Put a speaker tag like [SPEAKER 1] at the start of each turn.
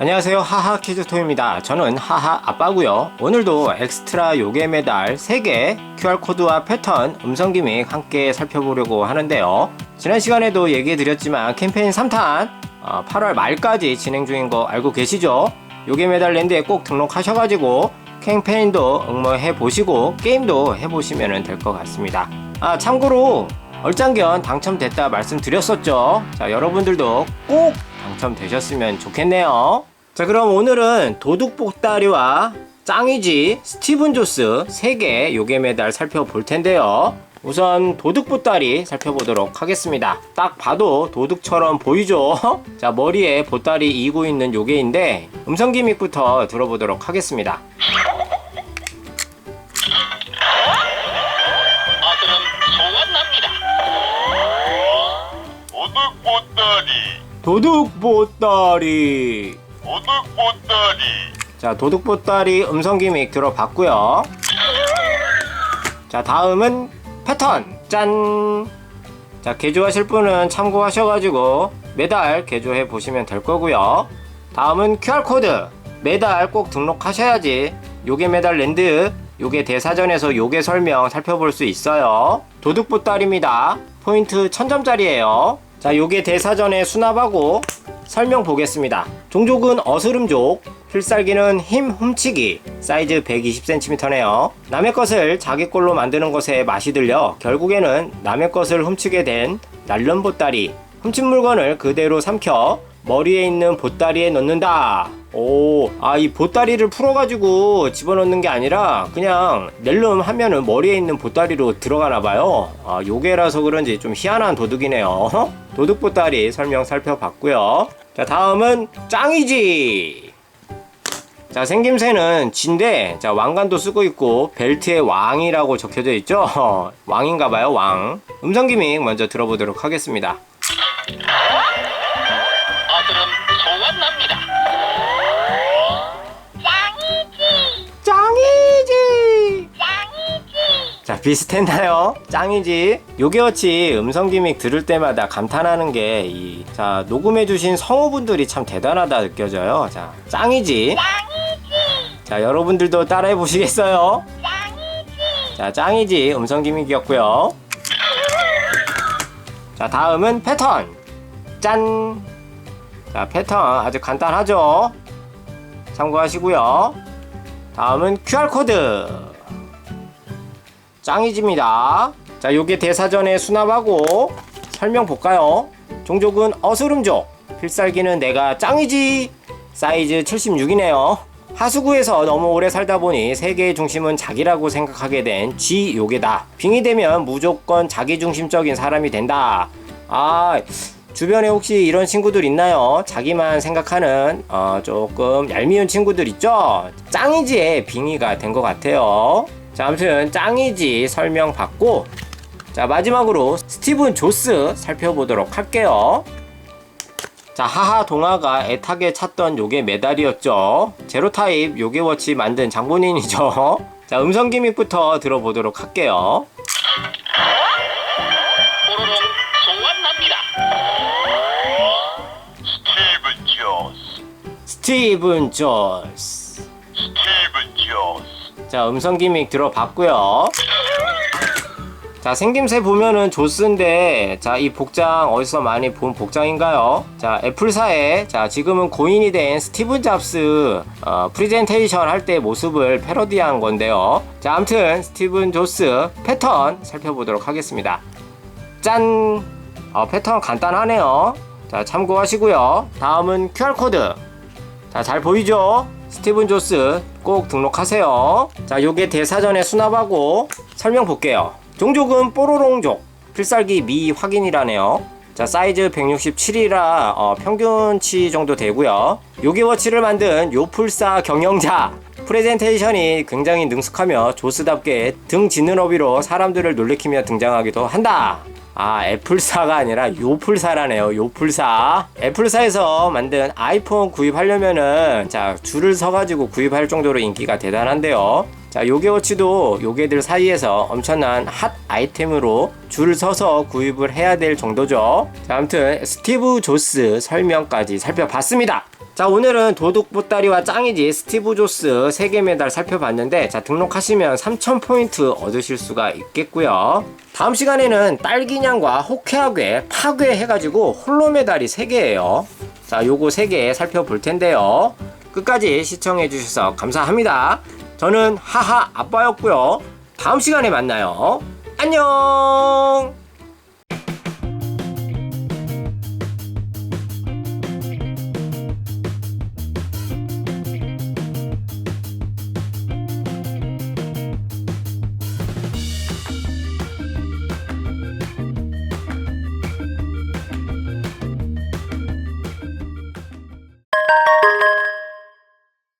[SPEAKER 1] 안녕하세요. 하하 키즈토입니다. 저는 하하 아빠고요. 오늘도 엑스트라 요괴 메달 3개 QR코드와 패턴 음성 기믹 함께 살펴보려고 하는데요. 지난 시간에도 얘기해 드렸지만 캠페인 3탄 8월 말까지 진행 중인 거 알고 계시죠? 요괴 메달 랜드에 꼭 등록하셔가지고 캠페인도 응모해 보시고 게임도 해보시면 될 것 같습니다. 아 참고로 얼짱견 당첨됐다 말씀드렸었죠? 자 여러분들도 꼭 당첨되셨으면 좋겠네요. 자, 그럼 오늘은 도둑보따리와 짱이지 스티븐 조스 3개 요괴 메달 살펴볼 텐데요. 우선 도둑보따리 살펴보도록 하겠습니다. 딱 봐도 도둑처럼 보이죠? 자, 머리에 보따리 이고 있는 요괴인데 음성 기믹부터 들어보도록 하겠습니다.
[SPEAKER 2] 아들은 소원납니다.
[SPEAKER 1] 도둑보따리
[SPEAKER 2] 오득보따리, 오득보따리,
[SPEAKER 1] 자, 도둑 보따리 음성 기믹 들어봤고요. 자, 다음은 패턴. 짠. 자, 개조하실 분은 참고하셔가지고 매달 개조해 보시면 될 거고요. 다음은 QR코드. 매달 꼭 등록하셔야지 요게 매달 랜드 요게 대사전에서 요게 설명 살펴볼 수 있어요. 도둑보따리입니다. 포인트 1000점짜리예요. 자, 요게 대사전에 수납하고 설명 보겠습니다. 종족은 어스름족, 필살기는 힘 훔치기, 사이즈 120cm네요. 남의 것을 자기 걸로 만드는 것에 맛이 들려 결국에는 남의 것을 훔치게 된 날름 보따리. 훔친 물건을 그대로 삼켜 머리에 있는 보따리에 넣는다. 오, 아, 이 보따리를 풀어가지고 집어넣는 게 아니라 그냥 낼름 하면은 머리에 있는 보따리로 들어가나 봐요. 아, 요게라서 그런지 좀 희한한 도둑이네요. 도둑 보따리 설명 살펴봤고요. 자, 다음은 짱이지. 자, 생김새는 진데, 자, 왕관도 쓰고 있고, 벨트에 왕이라고 적혀져 있죠? 왕인가봐요, 왕. 음성 기믹 먼저 들어보도록 하겠습니다.
[SPEAKER 2] 아들은 소원납
[SPEAKER 1] 비슷했나요? 짱이지? 요게어치 음성 기믹 들을 때마다 감탄하는 게, 이, 자, 녹음해주신 성우분들이 참 대단하다 느껴져요. 자, 짱이지? 자, 여러분들도 따라해 보시겠어요? 자, 짱이지 음성 기믹이었고요. 자, 다음은 패턴. 짠! 자, 패턴 아주 간단하죠? 참고하시고요. 다음은 QR코드. 짱이집니다. 자, 요게 대사전에 수납하고 설명 볼까요? 종족은 어스름족. 필살기는 내가 짱이지. 사이즈 76이네요. 하수구에서 너무 오래 살다 보니 세계의 중심은 자기라고 생각하게 된 G 요괴다. 빙이 되면 무조건 자기 중심적인 사람이 된다. 아, 주변에 혹시 이런 친구들 있나요? 자기만 생각하는 어, 조금 얄미운 친구들 있죠? 짱이지의 빙의가 된 것 같아요. 자, 아무튼 짱이지 설명 받고 자, 마지막으로 스티븐 조스 살펴보도록 할게요. 자, 하하 동아가 애타게 찾던 요게 메달이었죠. 제로 타입 요게 워치 만든 장본인이죠. 자, 음성 기믹부터 들어보도록 할게요.
[SPEAKER 2] 뽀로롱. 스티븐
[SPEAKER 1] 조스.
[SPEAKER 2] 스티븐 조스,
[SPEAKER 1] 자, 음성 기믹 들어봤고요. 자, 생김새 보면은 조스인데, 자, 이 복장 어디서 많이 본 복장인가요? 자, 애플사에, 자, 지금은 고인이 된 스티븐 잡스, 어, 프리젠테이션 할 때 모습을 패러디한 건데요. 자, 암튼, 스티븐 조스 패턴 살펴보도록 하겠습니다. 짠! 어, 패턴 간단하네요. 자, 참고하시고요. 다음은 QR코드. 자, 잘 보이죠? 스티븐 조스 꼭 등록하세요. 자, 요게 대사전에 수납하고 설명 볼게요. 종족은 뽀로롱족. 필살기 미 확인이라네요. 자, 사이즈 167이라 어, 평균치 정도 되고요. 요게워치를 만든 요풀사 경영자. 프레젠테이션이 굉장히 능숙하며 조스답게 등 짖는 어비로 사람들을 놀래키며 등장하기도 한다. 아, 애플사가 아니라 요플사라네요. 요플사. 애플사에서 만든 아이폰 구입하려면은 자, 줄을 서가지고 구입할 정도로 인기가 대단한데요. 자, 요게워치도 요게들 사이에서 엄청난 핫 아이템으로 줄 서서 구입을 해야 될 정도죠. 자, 아무튼 스티브 조스 설명까지 살펴봤습니다. 자, 오늘은 도둑 보따리와 짱이지 스티브 조스 세계 메달 살펴봤는데 자, 등록하시면 3000포인트 얻으실 수가 있겠고요. 다음 시간에는 딸기냥과 호쾌하게 파괴해가지고 홀로 메달이 3개예요. 자, 요거 3개 살펴볼 텐데요. 끝까지 시청해주셔서 감사합니다. 저는 하하 아빠였고요. 다음 시간에 만나요. 안녕!